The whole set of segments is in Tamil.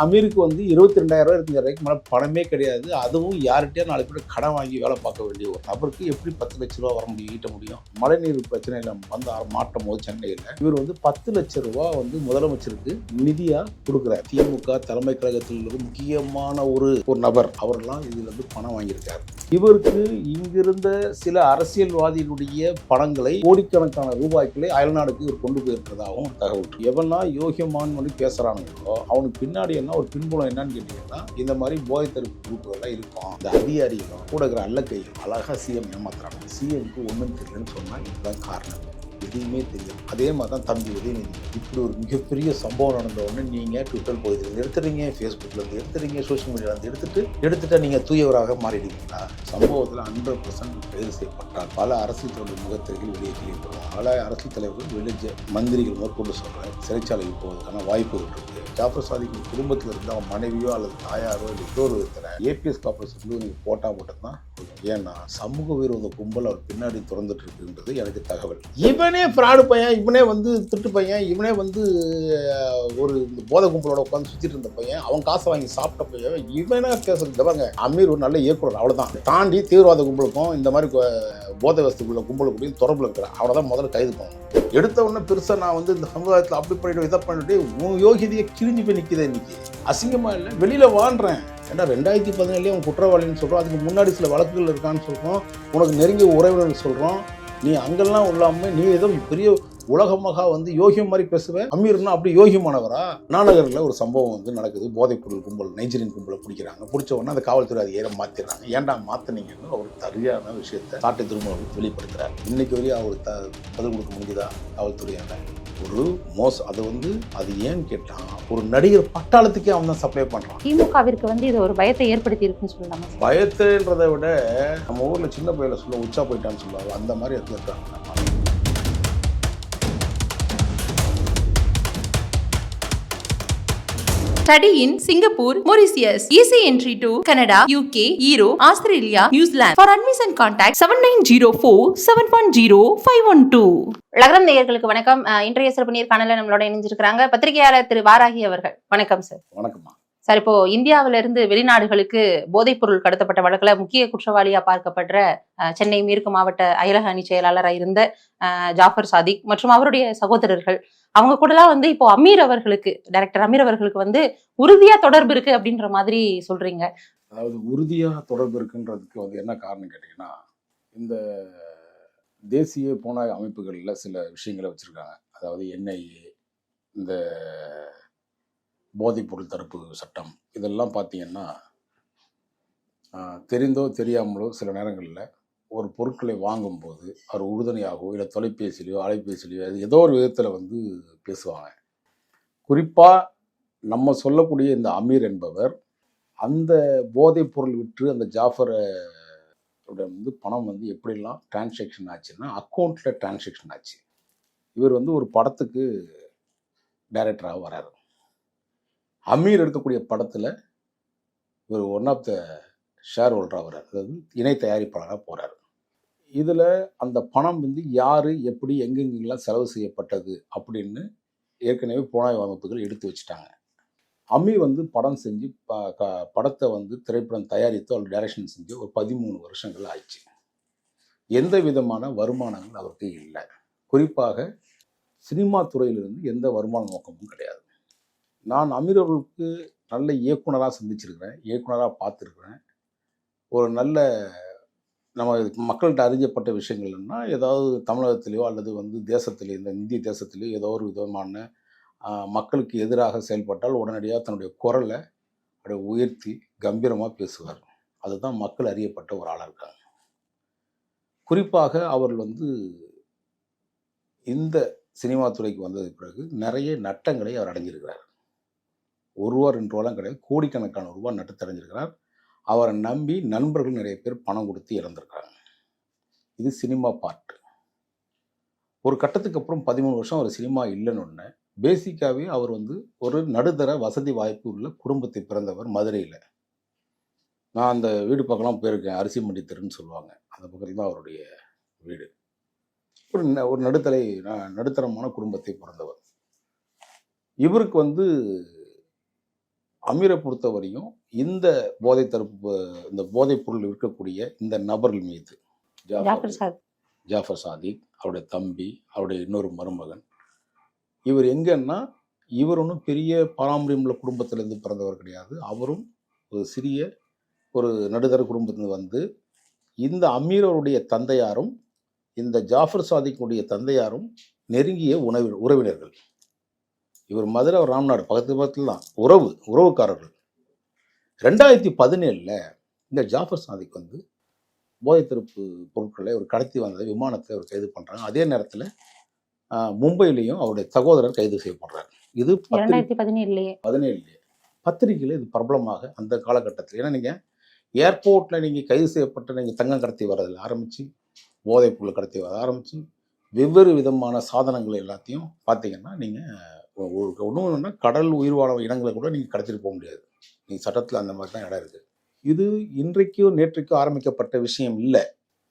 அமீருக்கு வந்து இருபத்தி ரெண்டாயிரம் ரூபாய் இருபத்தஞ்சாயிரம் ரூபாய்க்கு மேலே பணமே கிடையாது. அதுவும் யார்கிட்டயும் நாலு பேர் கடன் வாங்கி வேலை பார்க்க வேண்டிய ஒரு நபருக்கு எப்படி பத்து லட்ச ரூபா வர முடியும் ஈட்ட முடியும்? மழைநீர் பிரச்சனையில் வந்து ஆர- மாட்டும் போது சென்னையில். இவர் வந்து பத்து லட்ச ரூபா வந்து முதலமைச்சருக்கு நிதியாக கொடுக்குறார். திமுக தலைமை கழகத்தில் முக்கியமான ஒரு ஒரு நபர். அவரெல்லாம் இதில் வந்து பணம் வாங்கியிருக்காரு. இவருக்கு இங்கிருந்த சில அரசியல்வாதிகளுடைய பணங்களை கோடிக்கணக்கான ரூபாய்களை அயல்நாடுக்கு இவர் கொண்டு போயிருக்கிறதாகவும் தகவல். எவனா யோகியமான் பேசுகிறாங்களோ அவனுக்கு பின்னாடி என்ன ஒரு பின்புலம் என்னன்னு கேட்டீங்கன்னா இந்த மாதிரி போதைத்தடுப்பு குரூப்புகள்லாம் இருக்கும். இந்த அதிகாரிகளும் கூட இருக்கிற அல்லக்கையும் அழகா சிஎம் ஏமாத்துறாங்க. சிஎம்க்கு ஒன்றும் தெரியலன்னு சொன்னால் இதுதான் காரணம். எதுவுமே தெரியும் அதே மாதிரி தான் தம்பி உதயநிதி. இப்படி ஒரு மிகப்பெரிய சம்பவம் நடந்த உடனே நீங்கள் ட்விட்டர் பகுதியிலேருந்து எடுத்துறீங்க ஃபேஸ்புக்லேருந்து எடுத்துறீங்க? சோஷியல் மீடியாலேருந்து எடுத்துட்டு எடுத்துட்டா நீங்கள் தூயவராக மாறிடுவீங்களா? சம்பவத்தில் ஹண்ட்ரட் பர்சன்ட் கைது செய்யப்பட்டார். பல அரசியல் தலைவர் முகத்திரைகள் வெளியே கிளியப்படும் பல அரசியல் தலைவர்கள் வெளியே மந்திரிகள் முதற்கொண்டு சொல்கிறேன் சிறைச்சாலைக்கு போவதற்கான வாய்ப்புகள் இருக்குது ஜாஃபர் சாதிக்கு குடும்பத்தில் இருந்தால் அவங்க மனைவியோ அல்லது தாயாரோ இல்லை இன்னொரு ஏபிஎஸ் கார்பரேஷன் வந்து நீங்கள் போட்டால் மட்டும்தான் ஏன்னா சமூக விரோத கும்பல் அவர் பின்னாடி திறந்துட்டு இருக்குன்றது எனக்கு தகவல். இவன் இவனே ஃப்ராடு பையன் இவனே வந்து திட்டு பையன் இவனே வந்து ஒரு இந்த போதை கும்பலோட உட்காந்து சுற்றிட்டு இருந்த பையன் அவன் காசை வாங்கி சாப்பிட்ட பையன் இவனே பேசுறது பாருங்க அமீர் ஒரு நல்ல இயக்குனர் அவ்வளோதான் தாண்டி தீவிரவாத கும்பலுக்கும் இந்த மாதிரி போத போதை வஸ்துக்குள்ள கும்பலுக்குள்ளேயும் தொடர்பில் இருக்கிறான் அவனை தான் முதல்ல கைது பண்ணணும். எடுத்த உடனே பெருசாக நான் வந்து இந்த சமுதாயத்தில் அப்படி பண்ணிட்டு இதை பண்ணிட்டு உன் யோகியதையை கிழிஞ்சு போய் நிற்கிதே இன்னைக்கு. அசிங்கமாக இல்லை? வெளியில் வாழ்கிறேன் ஏன்னா ரெண்டாயிரத்தி பதினேழுலேயே அவன் குற்றவாளின்னு சொல்கிறோம் அதுக்கு முன்னாடி சில வழக்குகள் இருக்கான்னு சொல்கிறோம் உனக்கு நெருங்கிய உறவினர்கள் சொல்கிறோம் நீ அங்கெல்லாம் இல்லாமல் நீ ஏதோ பெரிய உலகமாக வந்து யோகியம் மாதிரி பேசுவேன் அமீர்னா அப்படி யோகியமானவரா? நானகரில் ஒரு சம்பவம் வந்து நடக்குது. போதைப்பொருள் கும்பல் நைஜீரியன் கும்பலை பிடிக்கிறாங்க. பிடிச்ச உடனே அந்த காவல்துறை அதிகாரி மாற்றிடுறாங்க ஏன்டா மாற்றினீங்கன்னு அவர் சரியான விஷயத்தை சாட்டை திரும்ப வெளிப்படுத்துறாரு. இன்னைக்கு வரையும் அவர் த பதில் கொடுக்க முடியுதா காவல்துறையால? ஒரு மோசம் அது வந்து அது ஏன்னு கேட்டான் ஒரு நடிகர் பட்டாளத்துக்கே அவன் தான் சப்ளை பண்ணுறான் திமுகவிற்கு வந்து இது ஒரு பயத்தை ஏற்படுத்தி இருக்குன்னு சொல்லலாமா? பயத்துன்றதை விட நம்ம ஊரில் சின்ன பையில சொல்ல உச்சா போயிட்டான்னு சொல்லுவாங்க. அந்த மாதிரி இடத்துல இருக்காங்க. Study in Singapore, Mauritius. Easy entry to Canada, UK, Europe, Australia, New Zealand. For admission contact 7904 710 512. லகரம் நேயர்களுக்கு வணக்கம் அஹ், இன்றைய சிறப்பு நேர்காணல நம்மளோட இணைஞ்சிருக்கிறாங்க பத்திரிகையாளர் திரு வாராகி அவர்கள் வணக்கம் சார் வணக்கம்மா சார் இப்போ இந்தியாவில இருந்து வெளிநாடுகளுக்கு போதைப் பொருள் கடத்தப்பட்ட வழக்குல முக்கிய குற்றவாளியா பார்க்கப்படுற அஹ், சென்னை மேற்கு மாவட்ட அயலக அணி செயலாளராக இருந்த ஜாஃபர் சாதிக் மற்றும் அவருடைய சகோதரர்கள் அவங்க கூடலாம் வந்து இப்போ அமீர் அவர்களுக்கு டைரக்டர் அமீர் அவர்களுக்கு வந்து உறுதியா தொடர்பு இருக்கு அப்படின்ற மாதிரி சொல்றீங்க. அதாவது உறுதியாக தொடர்பு இருக்குன்றதுக்கு வந்து என்ன காரணம் கேட்டீங்கன்னா இந்த தேசிய போன அமைப்புகளில் சில விஷயங்களை வச்சுருக்காங்க. அதாவது என்ஐஏ இந்த போதைப்பொருள் தடுப்பு சட்டம் இதெல்லாம் பார்த்தீங்கன்னா தெரிந்தோ தெரியாமலோ சில நேரங்களில் ஒரு பொருட்களை வாங்கும்போது அவர் உறுதுணையாகவோ இல்லை தொலைபேசியிலையோ அலைபேசியிலையோ அது ஏதோ ஒரு விதத்தில் வந்து பேசுவாங்க. குறிப்பாக நம்ம சொல்லக்கூடிய இந்த அமீர் என்பவர் அந்த போதைப் பொருள் விற்று அந்த ஜாஃபரை வந்து பணம் வந்து எப்படிலாம் டிரான்சாக்ஷன் ஆச்சுன்னா அக்கௌண்ட்டில் டிரான்சாக்ஷன் ஆச்சு. இவர் வந்து ஒரு படத்துக்கு டைரக்டராக வராரு அமீர் எடுக்கக்கூடிய படத்தில் இவர் ஒன் ஆஃப் த ஷேர் ஹோல்டராக வரார் அதாவது இணை தயாரிப்பாளராக போகிறார் இதில் அந்த பணம் வந்து யார் எப்படி எங்கெங்கெல்லாம் செலவு செய்யப்பட்டது அப்படின்னு ஏற்கனவே புலனாய்வு அமைப்புகள் எடுத்து வச்சுட்டாங்க. அமி வந்து படம் செஞ்சு ப க- படத்தை வந்து திரைப்படம் தயாரித்து அவர் டைரக்ஷன் செஞ்சு ஒரு பதிமூணு வருஷங்கள் ஆயிடுச்சு எந்த விதமான வருமானங்கள் அவருக்கு இல்லை. குறிப்பாக சினிமா துறையிலிருந்து எந்த வருமான நோக்கமும் கிடையாது. நான் அமீரர்களுக்கு நல்ல இயக்குனராக சந்திச்சிருக்கிறேன் இயக்குனராக பார்த்துருக்குறேன். ஒரு நல்ல நம்ம மக்கள்கிட்ட அறிஞ்சப்பட்ட விஷயங்கள்னா ஏதாவது தமிழகத்திலேயோ அல்லது வந்து தேசத்திலேயோ இந்த இந்திய தேசத்திலேயோ ஏதோ ஒரு விதமான மக்களுக்கு எதிராக செயல்பட்டால் உடனடியாக தன்னுடைய குரலை அப்படியே உயர்த்தி கம்பீரமாக பேசுவார். அதுதான் மக்கள் அறியப்பட்ட ஒரு ஆளாக இருக்காங்க. குறிப்பாக அவர் வந்து இந்த சினிமா துறைக்கு வந்ததுக்கு பிறகு நிறைய நட்டங்களை அவர் அடைஞ்சிருக்கிறார். ஒரு ரூபா ரெண்டு ரூபாலாம் கிடையாது கோடிக்கணக்கான ரூபா நட்டு அடைஞ்சிருக்கிறார் அவரை நம்பி நண்பர்கள் நிறைய பேர் பணம் கொடுத்து இறந்துருக்காங்க. இது சினிமா பார்ட் ஒரு கட்டத்துக்கு அப்புறம் பதிமூணு வருஷம் அவர் சினிமா இல்லைன்னு ஒன்று பேசிக்காகவே அவர் வந்து ஒரு நடுத்தர வசதி வாய்ப்பு உள்ள குடும்பத்தை பிறந்தவர் மதுரையில். நான் அந்த வீடு பக்கம்லாம் போயிருக்கேன் அரிசி மண்டி தெருன்னு சொல்லுவாங்க. அந்த பக்கத்தில் தான் அவருடைய வீடு. ஒரு ந- ஒரு நடுத்தலை நடுத்தரமான குடும்பத்தை பிறந்தவர். இவருக்கு வந்து அமீரை பொறுத்தவரையும் இந்த போதை தடுப்பு இந்த போதைப் பொருள் இருக்கக்கூடிய இந்த நபர்கள் மீது ஜாஃபர் ஜாஃபர் சாத். ஜாஃபர் சாதிக் அவருடைய தம்பி அவருடைய இன்னொரு மருமகன். இவர் எங்கன்னா இவர் ஒன்றும் பெரிய பாரம்பரியமுள்ள குடும்பத்திலேருந்து பிறந்தவர் கிடையாது. அவரும் ஒரு சிறிய ஒரு நடுத்தர குடும்பத்திலிருந்து வந்து இந்த அமீர் அவருடைய தந்தையாரும் இந்த ஜாஃபர் சாதிக்குடைய தந்தையாரும் நெருங்கிய உணவு உறவினர்கள். இவர் மதுரை அவர் ராம்நாடு பக்கத்து பக்கத்தில் தான் உறவு உறவுக்காரர்கள். ரெண்டாயிரத்தி பதினேழில் இந்த ஜாஃபர் சாதிக் வந்து போதைத் திருப்பு பொருட்களை ஒரு கடத்தி வந்த விமானத்தை அவர் கைது பண்ணுறாங்க அதே நேரத்தில் மும்பையிலையும் அவருடைய சகோதரர் கைது செய்யப்படுறார். இது பதினேழுலயே. பதினேழுலேயே. பத்திரிகையில் இது பிரபலமாக அந்த காலகட்டத்தில். ஏன்னா நீங்கள் ஏர்போர்ட்டில் நீங்கள் கைது செய்யப்பட்ட நீங்கள் தங்கம் கடத்தி வர்றதில் ஆரம்பித்து போதைப் பொருள் கடத்தி வர ஆரம்பித்து வெவ்வேறு விதமான சாதனங்கள் எல்லாத்தையும் பார்த்தீங்கன்னா நீங்கள் ஒன்றும் இல்லைன்னா கடல் உயிர்வாழ இனங்களை கூட நீங்கள் கடத்திட்டு போக முடியாது. நீங்கள் சட்டத்தில் அந்த மாதிரி தான் இடம் இருக்குது இது இன்றைக்கோ நேற்றைக்கோ ஆரம்பிக்கப்பட்ட விஷயம் இல்லை.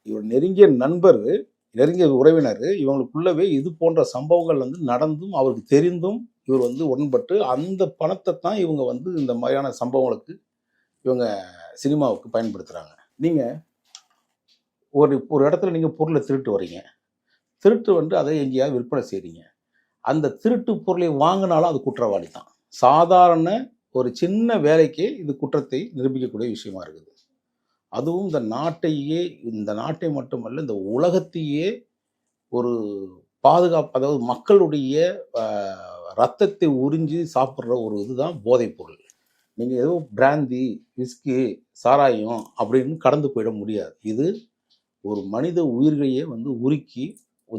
இவர் நெருங்கிய நண்பர் நெருங்கிய உறவினர் இவங்களுக்குள்ளவே இது போன்ற சம்பவங்கள் வந்து நடந்தும் அவருக்கு தெரிந்தும் இவர் வந்து உடன்பட்டு அந்த பணத்தை தான் இவங்க வந்து இந்த மாதிரியான சம்பவங்களுக்கு இவங்க சினிமாவுக்கு பயன்படுத்துகிறாங்க நீங்கள் ஒரு ஒரு இடத்துல நீங்கள் பொருளை திருட்டு வரீங்க திருட்டு வந்து அதை எங்கேயாவது விற்பனை செய்கிறீங்க அந்த திருட்டு பொருளை வாங்கினாலும் அது குற்றவாளி தான் சாதாரண ஒரு சின்ன வேலைக்கே இது குற்றத்தை நிரூபிக்கக்கூடிய விஷயமா இருக்குது. அதுவும் இந்த நாட்டையே இந்த நாட்டை மட்டுமல்ல இந்த உலகத்தையே ஒரு பாதுகாப்பு அதாவது மக்களுடைய ரத்தத்தை உறிஞ்சி சாப்பிட்ற ஒரு இதுதான் போதைப்பொருள் நீங்கள் ஏதோ பிராந்தி விஸ்கி சாராயம் அப்படின்னு கடந்து போயிட முடியாது. இது ஒரு மனித உயிர்களையே வந்து உருக்கி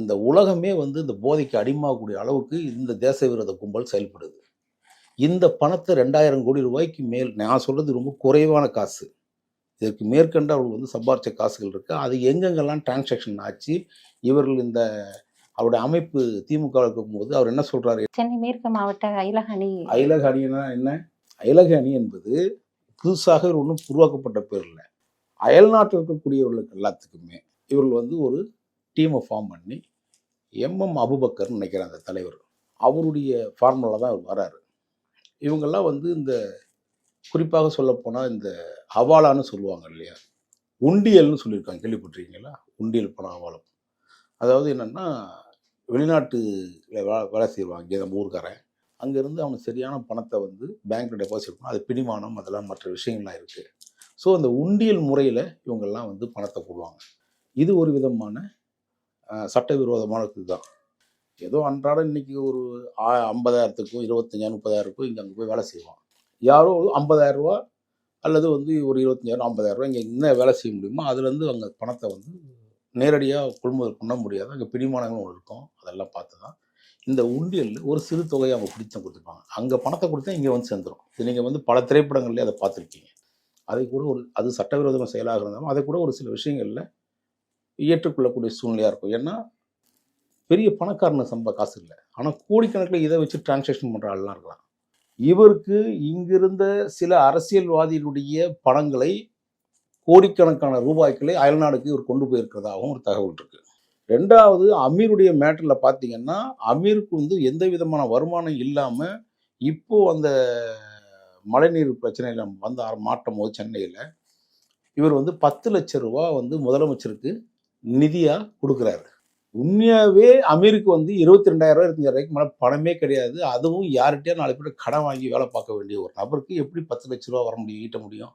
இந்த உலகமே வந்து இந்த போதைக்கு அடிமாகக்கூடிய அளவுக்கு இந்த தேச விரோத கும்பல் செயல்படுது. இந்த பணத்தை ரெண்டாயிரம் கோடி ரூபாய்க்கு மேல் நான் சொல்றது ரொம்ப குறைவான காசு. இதற்கு மேற்கண்டு அவர்கள் வந்து சம்பாரிச்ச காசுகள் இருக்கு. அது எங்கெங்கெல்லாம் டிரான்சாக்ஷன் ஆச்சு இவர்கள் இந்த அவருடைய அமைப்பு திமுக இருக்கும்போது அவர் என்ன சொல்றாரு? சென்னை மேற்கு மாவட்ட அயலக அணினா என்ன? அயலக அணி என்பது புதுசாக ஒன்றும் உருவாக்கப்பட்ட பேர் இல்லை. அயல்நாட்டில் இருக்கக்கூடியவர்களுக்கு எல்லாத்துக்குமே இவர்கள் வந்து ஒரு டீமை ஃபார்ம் பண்ணி எம்எம் அபுபக்கர்னு நினைக்கிறேன் அந்த தலைவர். அவருடைய ஃபார்முலா தான் அவர் வராரு. இவங்கெல்லாம் வந்து இந்த குறிப்பாக சொல்லப்போனால் இந்த அவாலான்னு சொல்லுவாங்க இல்லையா? உண்டியல்னு சொல்லியிருக்காங்க. கேள்விப்பட்டிருக்கீங்களா? உண்டியல் பணம் அவாலம் அதாவது என்னென்னா வெளிநாட்டில் வே- வேலை செய்வாங்க இங்கே நம்ம ஊருக்காரன் அங்கேருந்து அவனுக்கு சரியான பணத்தை வந்து பேங்க்கில் டெபாசிட் பண்ணால் அது பிடிமானம் அதெல்லாம் மற்ற விஷயங்கள்லாம் இருக்குது ஸோ அந்த உண்டியல் முறையில் இவங்கெல்லாம் வந்து பணத்தை போடுவாங்க. இது ஒரு விதமான சட்டவிரோதமானது தான் ஏதோ அன்றாடம் இன்றைக்கி ஒரு ஆ- ஐம்பதாயிரத்துக்கும் இருபத்தஞ்சாயிரம் முப்பதாயிரத்துக்கும் இங்கே அங்கே போய் வேலை செய்வான். யாரோ ஒரு ஐம்பதாயிரம் ரூபா அல்லது வந்து ஒரு இருபத்தஞ்சாயிரம் ஐம்பதாயிரம் ரூபா இங்கே என்ன வேலை செய்ய முடியுமோ அதுலேருந்து அங்கே பணத்தை வந்து நேரடியாக கொள்முதல் பண்ண முடியாது. அங்கே பிடிமானங்களும் ஒன்று இருக்கும். அதெல்லாம் பார்த்து தான் இந்த உண்டியலில் ஒரு சிறு தொகையை அவங்க பிடித்த கொடுத்துருப்பாங்க. அங்கே பணத்தை கொடுத்தா இங்கே வந்து சேர்ந்துடும் இது நீங்கள் வந்து பல திரைப்படங்கள்லேயே அதை பார்த்துருக்கீங்க. அதை கூட ஒரு அது சட்டவிரோதமாக செயலாக இருந்தாலும் அதை கூட ஒரு சில விஷயங்களில் ஏற்றுக்கொள்ளக்கூடிய சூழ்நிலையாக இருக்கும். ஏன்னா பெரிய பணக்காரன சம்ப காசு இல்லை. ஆனால் கோடிக்கணக்கில் இதை வச்சு டிரான்சாக்ஷன் பண்ணுற ஆள்லாம் இருக்கலாம். இவருக்கு இங்கிருந்த சில அரசியல்வாதிகளுடைய பணங்களை கோடிக்கணக்கான ரூபாய்களை அயல்நாடுக்கு இவர் கொண்டு போயிருக்கிறதாகவும் ஒரு தகவல் இருக்கு. ரெண்டாவது அமீருடைய மேட்டரில் பார்த்தீங்கன்னா அமீருக்கு வந்து எந்த விதமான வருமானம் இல்லாமல் இப்போ அந்த மழைநீர் பிரச்சனையில் வந்த மாட்டும் போது சென்னையில் இவர் வந்து பத்து லட்சம் ரூபா வந்து முதலமைச்சருக்கு நிதியாக கொடுக்குறாரு. உண்மையாகவே அமீருக்கு வந்து இருபத்தி ரெண்டாயிரம் ரூபாய் இருபத்தஞ்சாயிரம் ரூபாய்க்கு மேலே பணமே கிடையாது. அதுவும் யார்கிட்டயா நாலு பேர் கடன் வாங்கி வேலை பார்க்க வேண்டிய ஒரு நபருக்கு எப்படி பத்து லட்ச ரூபா வர முடியும் ஈட்ட முடியும்?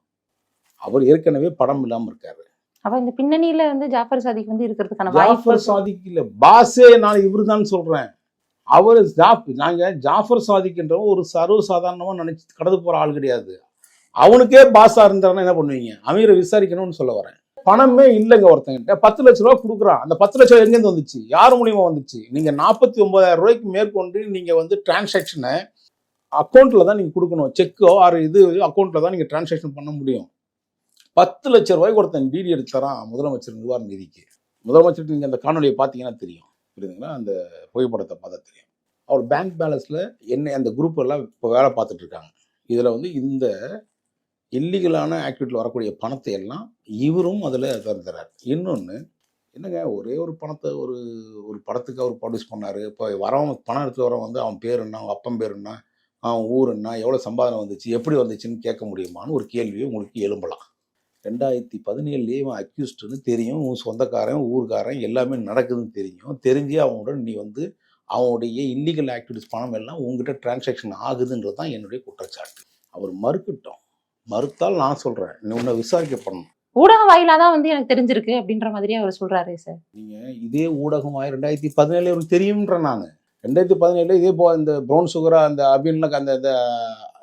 அவர் ஏற்கனவே பணம் இல்லாமல் இருக்காரு. அப்ப இந்த பின்னணியில வந்து ஜாஃபர் சாதிக் வந்து இருக்கிறதுக்கான ஜாஃபர். சாதிக் இல்ல பாஸே நான் இவரு தான் சொல்றேன். அவர் ஜாப் நாங்க ஜாஃபர் சாதிக்ன்றவன் ஒரு சர்வ சாதாரணமா நினைச்சு கடந்து போற ஆள் கிடையாது. அவனுக்கே பாஸா இருந்தாருன்னா என்ன பண்ணுவீங்க? அமீரை விசாரிக்கணும்னு சொல்ல வரேன். பணமே இல்லைங்க ஒருத்தங்கிட்ட. பத்து லட்ச ரூபா கொடுக்குறான். அந்த பத்து லட்சம் எங்கேருந்து வந்துச்சு? யார் மூலியமா வந்துச்சு? நீங்க நாற்பத்தி ஒன்பதாயிரம் ரூபாய்க்கு மேற்கொண்டு நீங்க வந்து டிரான்சாக்ஷனை அக்கௌண்ட்ல தான் நீங்க கொடுக்கணும். செக்கோ ஆறு இது அக்கௌண்ட்ல தான் நீங்க டிரான்சாக்ஷன் பண்ண முடியும். பத்து லட்ச ரூபாய்க்கு ஒருத்தன் டிடி எடுத்து தரான் முதலமைச்சர் நிவாரண நிதிக்கு. முதலமைச்சருக்கு நீங்கள் அந்த காணொலியை பார்த்தீங்கன்னா தெரியும். புரியுதுங்களா? அந்த புகைப்படத்தை பார்த்தா தெரியும். அவர் பேங்க் பேலன்ஸில் என்ன அந்த குரூப் எல்லாம் இப்போ வேலை பார்த்துட்டு இருக்காங்க. இதில் வந்து இந்த இல்லீகலான ஆக்டிவிட்டியில் வரக்கூடிய பணத்தை எல்லாம் இவரும் அதில் தருகிறார் இன்னொன்று என்னங்க ஒரே ஒரு பணத்தை ஒரு ஒரு படத்துக்கு அவர் ப்ரொடியூஸ் பண்ணார். இப்போ வரவன் பணம் எடுத்து வரவன் வந்து அவன் பேர் என்ன அவன் அப்பன் பேர் என்ன அவன் ஊர் என்ன எவ்வளோ சம்பாதனை வந்துச்சு எப்படி வந்துச்சுன்னு கேட்க முடியுமான்னு ஒரு கேள்வியை உங்களுக்கு எழும்பலாம். ரெண்டாயிரத்தி பதினேழுலேயே இவன் அக்யூஸ்டுன்னு தெரியும். உன் சொந்தக்காரன் ஊர்க்காரன் எல்லாமே நடக்குதுன்னு தெரியும். தெரிஞ்சு அவனுடன் நீ வந்து அவனுடைய இல்லீகல் ஆக்டிவிட்டிஸ் பணம் எல்லாம் உங்ககிட்ட டிரான்சாக்ஷன் ஆகுதுன்றது தான் என்னுடைய குற்றச்சாட்டு. அவர் மறுக்கட்டும். மறுத்தால் நான் சொல்கிறேன் நீ உன்னை விசாரிக்கப்படணும் ஊடக வாயிலா தான் வந்து எனக்கு தெரிஞ்சிருக்கு அப்படின்ற மாதிரி அவர் சொல்றாரு சார் நீங்கள் இதே ஊடகமாக ரெண்டாயிரத்தி பதினேழு எனக்கு தெரியும்ன்ற நான். ரெண்டாயிரத்தி பதினேழுல இதே போ இந்த ப்ரௌன் சுகரா அந்த அபின்ல அந்த இந்த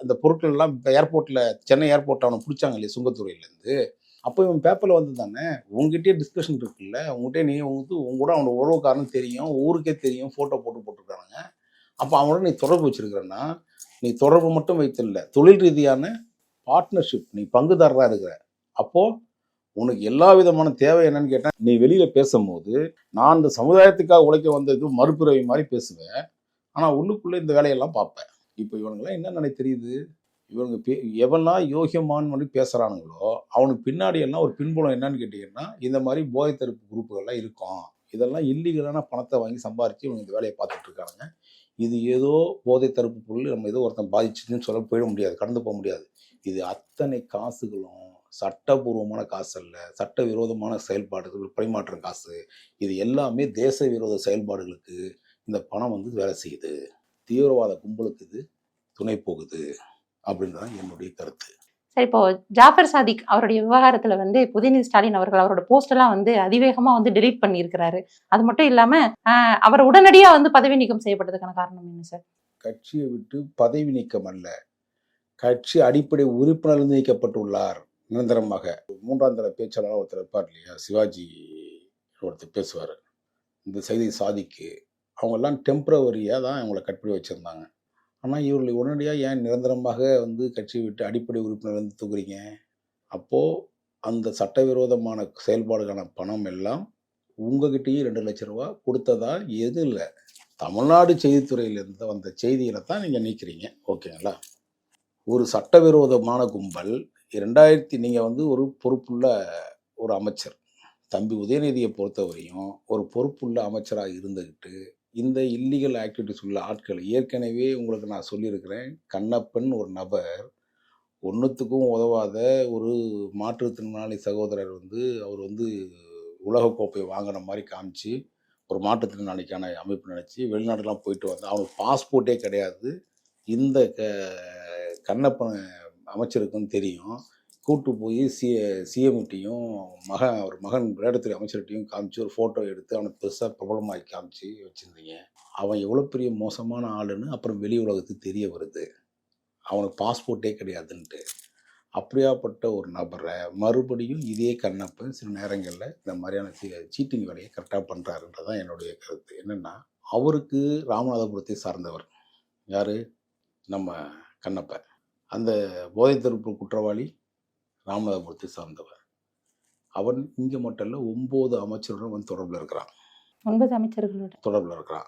அந்த பொருட்கள் எல்லாம் ஏர்போர்ட்டில் சென்னை ஏர்போர்ட் அவனை பிடிச்சாங்க இல்லையா சுங்கத்துறையிலேருந்து. அப்போ இவன் பேப்பரில் வந்து தானே? உங்ககிட்டயே டிஸ்கஷன் இருக்குல்ல. உங்ககிட்ட நீ வந்து உங்க கூட அவனோட உறவுக்காரன் தெரியும் ஊருக்கே தெரியும் ஃபோட்டோ போட்டு போட்டிருக்கானுங்க. அப்போ அவனோட நீ தொடர்பு வச்சிருக்கிறன்னா நீ தொடர்பு மட்டும் வைத்தில்ல. தொழில் ரீதியான பார்ட்னர்ஷிப் நீ பங்குதாரராக இருக்கிற. அப்போது உனக்கு எல்லா விதமான தேவை என்னன்னு கேட்டால் நீ வெளியில் பேசும்போது நான் இந்த சமுதாயத்துக்காக உழைக்க வந்ததுக்கு மறுபிறவி மாதிரி பேசுவேன். ஆனால் உள்ளுக்குள்ளே இந்த வேலையெல்லாம் பார்ப்பேன். இப்போ இவனுங்களாம் என்ன நினை தெரியுது? இவனுங்க பே எவெல்லாம் யோகியமான் மாதிரி பேசுகிறானுங்களோ அவனுக்கு பின்னாடி எல்லாம் ஒரு பின்புலம் என்னன்னு கேட்டிங்கன்னா இந்த மாதிரி போதைத்தடுப்பு குரூப்புகள்லாம் இருக்கும். இதெல்லாம் இல்லீகலான பணத்தை வாங்கி சம்பாரித்து இவங்க இந்த வேலையை பார்த்துட்டு இருக்கானுங்க. இது ஏதோ போதை தடுப்பு பொருள் நம்ம ஏதோ ஒருத்தன் பாதிச்சுதுன்னு சொல்ல போயிட முடியாது கடந்து போக முடியாது. இது அத்தனை காசுகளும் சட்டபூர்வமான காசு அல்ல சட்ட விரோதமான செயல்பாடுகள் பரிமாற்ற காசு இது எல்லாமே தேச விரோத செயல்பாடுகளுக்கு இந்த பணம் வந்து வேலை செய்யுது. தீவிரவாத கும்பலுக்கு இது துணை போகுது அப்படின்றது என்னுடைய கருத்து. சரி இப்போ ஜாஃபர் சாதிக் அவருடைய விவகாரத்துல வந்து உதயநிதி ஸ்டாலின் அவர்கள் அவரோட போஸ்ட் எல்லாம் வந்து அதிவேகமா வந்து டெலீட் பண்ணியிருக்கிறாரு. அது மட்டும் இல்லாம அவர் உடனடியா வந்து பதவி நீக்கம் செய்யப்பட்டதுக்கான காரணம் என்ன சார்? கட்சியை விட்டு பதவி நீக்கம் அல்ல. கட்சி அடிப்படை உறுப்பினர் நீக்கப்பட்டுள்ளார் நிரந்தரமாக. மூன்றாம் தர பேச்சாளராக ஒருத்தர் இருப்பார் இல்லையா? சிவாஜி ஒருத்தர் பேசுவார். இந்த செய்தி சாதிக்கு. அவங்கெல்லாம் டெம்பரவரியாக தான் அவங்கள கட் பண்ணி வச்சுருந்தாங்க. ஆனால் இவர்களை உடனடியாக ஏன் நிரந்தரமாக வந்து கட்சியை விட்டு அடிப்படை உறுப்பினர் வந்து தூக்குறீங்க? அப்போது அந்த சட்டவிரோதமான செயல்பாடுக்கான பணம் எல்லாம் உங்ககிட்டயும் ரெண்டு லட்ச ரூபா கொடுத்ததா? எது இல்லை. தமிழ்நாடு செய்தித்துறையிலேருந்து வந்த செய்திகளை தான் நீங்கள் நீக்கிறீங்க. ஓகேங்களா? ஒரு சட்டவிரோதமான கும்பல் ரெண்டாயிரத்தி நீங்கள் வந்து ஒரு பொறுப்புள்ள ஒரு அமைச்சர். தம்பி உதயநிதியை பொறுத்தவரையும் ஒரு பொறுப்புள்ள அமைச்சராக இருந்துக்கிட்டு இந்த இல்லீகல் ஆக்டிவிட்டிஸ் உள்ள ஆட்கள் ஏற்கனவே உங்களுக்கு நான் சொல்லியிருக்கிறேன் கண்ணப்பன் ஒரு நபர் ஒன்றுத்துக்கும் உதவாத ஒரு மாற்றுத்திறனாளி சகோதரர் வந்து அவர் வந்து உலகக்கோப்பை வாங்கின மாதிரி காமிச்சு ஒரு மாற்றுத்திறனாளிக்கான அமைப்பு நினச்சி வெளிநாடுலாம் போயிட்டு வந்தால் அவனுக்கு பாஸ்போர்ட்டே கிடையாது. இந்த க கண்ணப்பன் அமைச்சருக்கும் தெரியும். கூட்டு போய் சி சிஎம்கிட்டையும் மகன் அவர் மகன் விளையாட்டுத்துறை அமைச்சர்கிட்டையும் காமிச்சு ஒரு ஃபோட்டோ எடுத்து அவனை பெருசாக பிரபலமாக்கி காமிச்சு வச்சுருந்தீங்க. அவன் எவ்வளோ பெரிய மோசமான ஆளுன்னு அப்புறம் வெளி உலகத்துக்கு தெரிய வருது. அவனுக்கு பாஸ்போர்ட்டே கிடையாதுன்ட்டு. அப்படியாப்பட்ட ஒரு நபரை மறுபடியும் இதே கண்ணப்பன் சில நேரங்களில் இந்த மாதிரியான சீட்டிங் வேலையை கரெக்டாக பண்ணுறாருன்றதான் என்னுடைய கருத்து. என்னென்னா அவருக்கு ராமநாதபுரத்தை சார்ந்தவர். யார்? நம்ம கண்ணப்பன். அந்த போதைத் தடுப்பு குற்றவாளி ராமநாதபுரத்தை சார்ந்தவர். அவன் இங்கே மட்டும் இல்லை ஒம்பது அமைச்சருடன் வந்து தொடர்பில் இருக்கிறான். ஒன்பது அமைச்சர்களோட. தொடர்பில் இருக்கிறான்.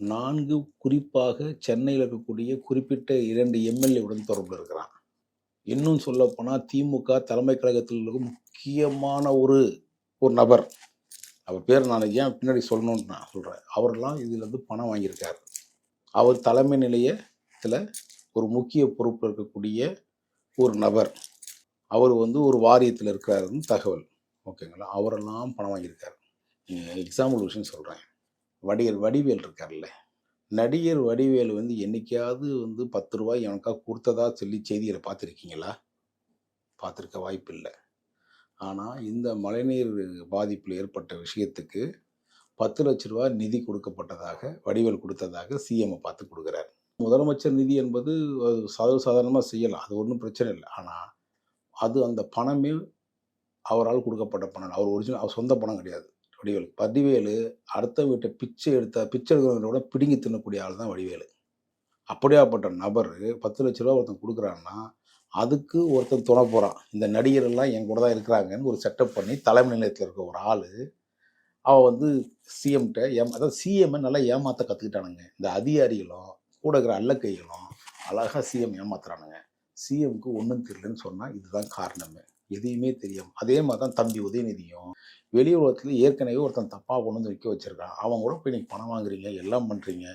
நான்கு குறிப்பாக சென்னையில் இருக்கக்கூடிய குறிப்பிட்ட இரண்டு எம்எல்ஏவுடன் தொடர்பில் இருக்கிறான். இன்னும் சொல்லப்போனால் திமுக தலைமை கழகத்தில் இருக்கும் முக்கியமான ஒரு ஒரு நபர். அவர் பேர் நான் ஏன் பின்னாடி சொல்லணும்னு நான் சொல்கிறேன் அவரெல்லாம் இதில் இருந்து பணம் வாங்கியிருக்கார். அவர் தலைமை நிலையத்தில் ஒரு முக்கிய பொறுப்பில் இருக்கக்கூடிய ஒரு நபர். அவர் வந்து ஒரு வாரியத்தில் இருக்கிறாருன்னு தகவல். ஓகேங்களா? அவரெல்லாம் பணம் வாங்கியிருக்காரு. நீங்கள் எக்ஸாம்பிள் விஷயம் சொல்கிறேன் வடிகர் வடிவேல் இருக்கார்ல. நடிகர் வடிவேல் வந்து என்னைக்காவது வந்து பத்து ரூபாய் எனக்கா கொடுத்ததா சொல்லி செய்திகளை பார்த்துருக்கீங்களா? பார்த்துருக்க வாய்ப்பு இல்லை. ஆனால் இந்த மழைநீர் பாதிப்பில் ஏற்பட்ட விஷயத்துக்கு பத்து லட்ச ரூபாய் நிதி கொடுக்கப்பட்டதாக வடிவேல் கொடுத்ததாக சிஎம்ஐ பார்த்து கொடுக்குறாரு. முதலமைச்சர் நிதி என்பது அது சாதாரணமாக செய்யலாம். அது ஒன்றும் பிரச்சனை இல்லை. ஆனால் அது அந்த பணமே அவரால் கொடுக்கப்பட்ட பணம். அவர் ஒரிஜினல் அவர் சொந்த பணம் கிடையாது. வடிவேலு. வடிவேலு அடுத்த வீட்டை பிச்சை எடுத்த பிச்சை எடுக்கிறவங்களோட பிடுங்கி தின்னக்கூடிய ஆள் தான் வடிவேலு. அப்படியாப்பட்ட நபர் பத்து லட்ச ரூபா ஒருத்தன் கொடுக்குறான்னா அதுக்கு ஒருத்தன் துணை போகிறான் இந்த நடிகர் எல்லாம் என் கூட தான் இருக்கிறாங்கன்னு ஒரு செட்டப் பண்ணி தலைமை நிலையத்தில் இருக்க ஒரு ஆள் அவன் வந்து சிஎம்கிட்ட ஏம் அதாவது சிஎம்மை நல்லா ஏமாற்ற கற்றுக்கிட்டானுங்க இந்த அதிகாரிகளும் கூட இருக்கிற அல்லக்கைகளும் அழகாக சிஎம் ஏமாத்துறானுங்க. சிஎம்க்கு ஒன்றும் தெரியலன்னு சொன்னால் இதுதான் காரணமே. எதையுமே தெரியும் அதே மாதிரி தான் தம்பி உதயநிதியும் வெளி உலகத்தில் ஏற்கனவே ஒருத்தன் தப்பாக கொண்டு வந்து விற்க வச்சுருக்கான். அவன் கூட போய் நீங்கள் பணம் வாங்குறீங்க எல்லாம் பண்ணுறீங்க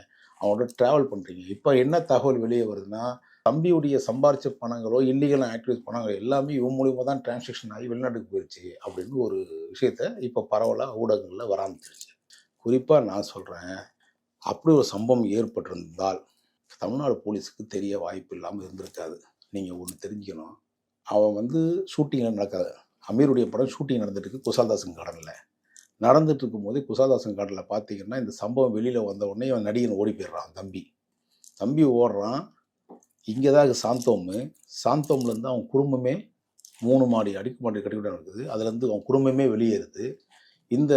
அவனோட ட்ராவல் பண்ணுறீங்க இப்போ என்ன தகவல் வெளியே வருதுன்னா தம்பியுடைய சம்பாரிச்ச பணங்களோ இல்லீகலாக ஆக்டிவிஸ் பணங்களோ எல்லாமே இவன் மூலிமா தான் டிரான்சாக்ஷன் ஆகி வெளிநாட்டுக்கு போயிடுச்சு அப்படின்னு ஒரு விஷயத்த இப்போ பரவலாக ஊடகங்களில் வராமத்துருச்சு குறிப்பாக நான் சொல்கிறேன் அப்படி ஒரு சம்பவம் ஏற்பட்டிருந்தால் தமிழ்நாடு போலீஸுக்கு தெரிய வாய்ப்பு இல்லாமல் இருந்திருக்காது. நீங்கள் ஒன்று தெரிஞ்சுக்கணும். அவன் வந்து ஷூட்டிங்கில் நடக்காது. அமீருடைய படம் ஷூட்டிங் நடந்துட்டு இருக்கு குசால்தாசன் கார்டனில் நடந்துட்டு இருக்கும்போது குசால்தாசன் கார்டனில் பார்த்தீங்கன்னா இந்த சம்பவம் வெளியில் வந்த உடனே அவன் நடிகன் ஓடி போயிடுறான் தம்பி. தம்பி ஓடுறான். இங்கே தான் இருக்கு சாந்தோமு. சாந்தோம்லேருந்து அவன் குடும்பமே மூணு மாடி அடுக்குமாடி கட்டிக்கிட்டு இருக்குது அதுலேருந்து அவன் குடும்பமே வெளியேறுது. இந்த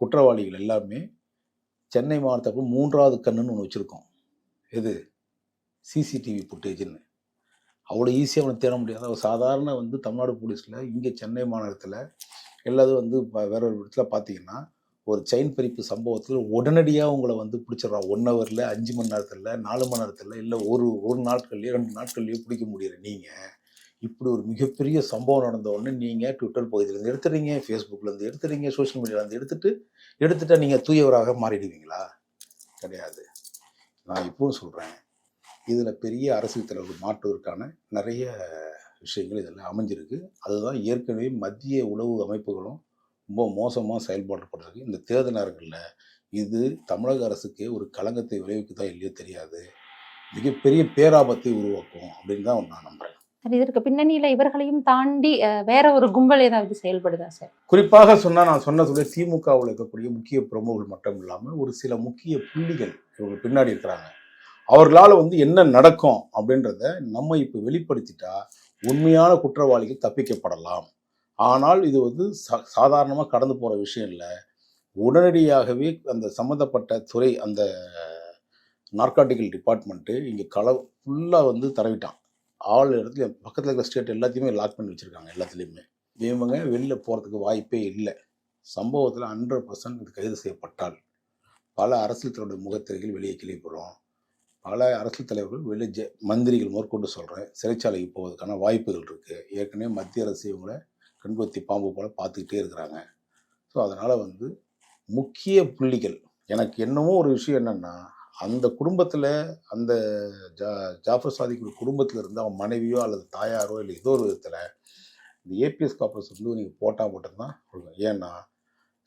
குற்றவாளிகள் எல்லாமே சென்னை மாவட்டத்துக்கு மூன்றாவது கண்ணுன்னு ஒன்று வச்சுருக்கோம். எது? சிசிடிவி ஃபுட்டேஜுன்னு அவ்வளோ ஈஸியாக அவனை தேட முடியாது அவள் சாதாரண வந்து தமிழ்நாடு போலீஸில் இங்கே சென்னை மாநகரத்தில் எல்லாத்தையும் வந்து வேற ஒரு இடத்துல பார்த்தீங்கன்னா ஒரு செயின் பறிப்பு சம்பவத்தில் உடனடியாக உங்களை வந்து பிடிச்சிடுறான் ஒன் ஹவரில் அஞ்சு மணி நேரத்தில் நாலு மணி நேரத்தில் இல்லை ஒரு ஒரு நாட்கள்லேயோ ரெண்டு நாட்கள்லேயோ பிடிக்க முடியல நீங்கள் இப்படி ஒரு மிகப்பெரிய சம்பவம் நடந்த உடனே நீங்கள் ட்விட்டர் பகுதியிலேருந்து எடுத்துறீங்க ஃபேஸ்புக்லேருந்து எடுத்துறீங்க சோஷியல் மீடியாலேருந்து எடுத்துட்டு எடுத்துட்டா நீங்கள் தூயவராக மாறிடுவீங்களா? கிடையாது. நான் இப்பவும் சொல்கிறேன் இதில் பெரிய அரசியல் தலைவர்கள் மாற்றுவதற்கான நிறைய விஷயங்கள் இதில் அமைஞ்சிருக்கு. அதுதான் ஏற்கனவே மத்திய உளவு அமைப்புகளும் ரொம்ப மோசமாக செயல்பாடுபட்டிருக்கு இந்த தேர்தல் நேரங்களில் இது தமிழக அரசுக்கு ஒரு களங்கத்தை விளைவிக்குதா இல்லையோ தெரியாது. மிகப்பெரிய பேராபத்தை உருவாக்கும் அப்படின்னு தான் நான் நம்புகிறேன் இதற்கு பின்னணியில இவர்களையும் தாண்டி வேற ஒரு கும்பல் ஏதாவது செயல்படுதா சார்? குறிப்பாக சொன்னால் நான் சொன்ன சொல்ல திமுகவில் இருக்கக்கூடிய முக்கிய பிரமுகர்கள் மட்டும் இல்லாமல் ஒரு சில முக்கிய புள்ளிகள் இவங்க பின்னாடி இருக்கிறாங்க. அவர்களால் வந்து என்ன நடக்கும் அப்படின்றத நம்ம இப்போ வெளிப்படுத்திட்டா உண்மையான குற்றவாளிகள் தப்பிக்கப்படலாம். ஆனால் இது வந்து சா சாதாரணமாக கடந்து போகிற விஷயம் இல்லை. உடனடியாகவே அந்த சம்மந்தப்பட்ட துறை அந்த நார்காட்டிக்கல் டிபார்ட்மெண்ட்டு இங்கே கள ஃபுல்லாக வந்து தரவிட்டான். ஆள் இடத்துல பக்கத்தில் இருக்கிற ஸ்டேட் எல்லாத்தையுமே லாக் பண்ணி வச்சுருக்காங்க எல்லாத்துலேயுமே. இவங்க வெளில போகிறதுக்கு வாய்ப்பே இல்லை. சம்பவத்தில் ஹண்ட்ரட் பர்சன்ட் இது கைது செய்யப்பட்டால். பல அரசியல் தலைவருடைய முகத்திரைகள் வெளியே கிளிப்படும் பல அரசியல் தலைவர்கள் வெளியே ஜெ மந்திரிகள் மேற்கொண்டு சொல்கிறேன் சிறைச்சாலைக்கு போவதற்கான வாய்ப்புகள் இருக்குது ஏற்கனவே மத்திய அரசு இவங்கள கண்பத்தி பாம்பு போல் பார்த்துக்கிட்டே இருக்கிறாங்க. ஸோ அதனால் வந்து முக்கிய புள்ளிகள் எனக்கு என்னமோ ஒரு விஷயம் என்னென்னா அந்த குடும்பத்தில் அந்த ஜா ஜாஃபர் சாதிக்குடைய குடும்பத்தில் இருந்து அவன் மனைவியோ அல்லது தாயாரோ இல்லை ஏதோ ஒரு விதத்தில் இந்த ஏபிஎஸ் காப்பர்ஸ் வந்து நீங்கள் போட்டால் மட்டும்தான் சொல்லுங்கள் ஏன்னா